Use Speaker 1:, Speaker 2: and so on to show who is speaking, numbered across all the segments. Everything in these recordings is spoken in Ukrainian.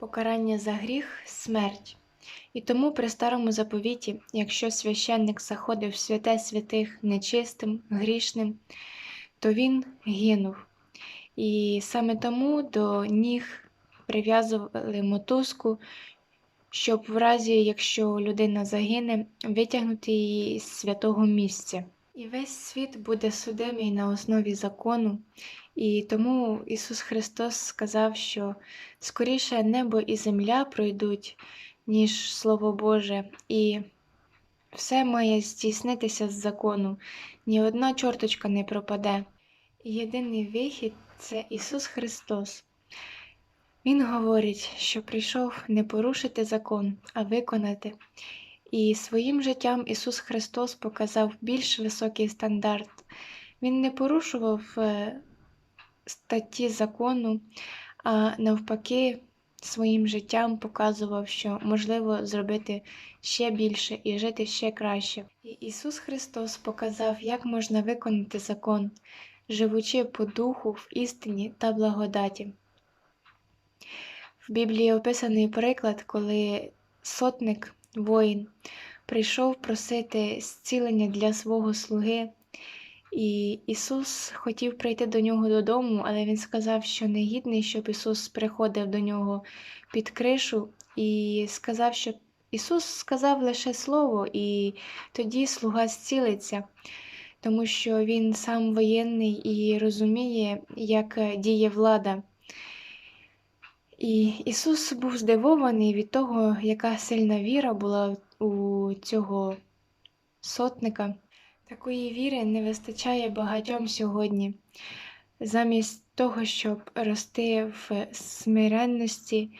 Speaker 1: Покарання за гріх смерть. І тому при старому заповіті, якщо священник заходив в святе святих нечистим, грішним, то він гинув. І саме тому до ніг прив'язували мотузку, щоб в разі, якщо людина загине, витягнути її з святого місця. І весь світ буде судимий на основі закону, і тому Ісус Христос сказав, що скоріше небо і земля пройдуть, ніж Слово Боже, і все має здійснитися з закону, ні одна чорточка не пропаде. Єдиний вихід це Ісус Христос. Він говорить, що прийшов не порушити закон, а виконати. І своїм життям Ісус Христос показав більш високий стандарт. Він не порушував е, статті закону, а навпаки, своїм життям показував, що можливо зробити ще більше і жити ще краще. І Ісус Христос показав, як можна виконати закон, живучи по духу в істині та благодаті. В Біблії описаний приклад, коли сотник, воїн, прийшов просити зцілення для свого слуги. І Ісус хотів прийти до нього додому, але Він сказав, що не гідний, щоб Ісус приходив до нього під кришу, і сказав, що Ісус сказав лише Слово, і тоді слуга зцілиться, тому що Він сам воєнний і розуміє, як діє влада. І Ісус був здивований від того, яка сильна віра була у цього сотника. Такої віри не вистачає багатьом сьогодні. Замість того, щоб рости в смиренності,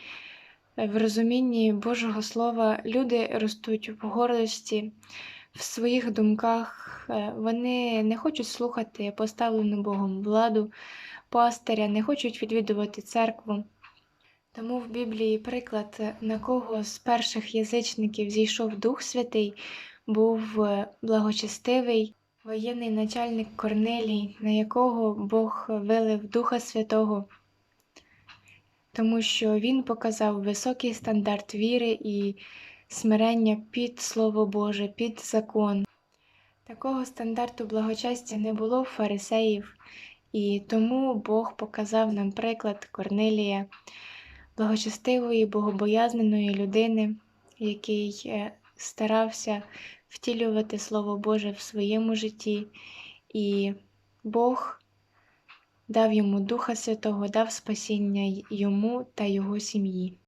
Speaker 1: в розумінні Божого Слова, люди ростуть в гордості, в своїх думках. Е, Вони не хочуть слухати поставлену Богом владу, пастиря, не хочуть відвідувати церкву. Тому в Біблії приклад, на кого з перших язичників зійшов Дух Святий, був е, благочестивий воєнний начальник Корнелій, на якого Бог вилив Духа Святого, тому що він показав високий стандарт віри і смирення під Слово Боже, під закон. Такого стандарту благочестя не було в фарисеїв, і тому Бог показав нам приклад Корнелія, благочестивої, богобоязненої людини, який е, старався втілювати Слово Боже в своєму житті, і Бог дав йому Духа Святого, дав спасіння йому та його сім'ї.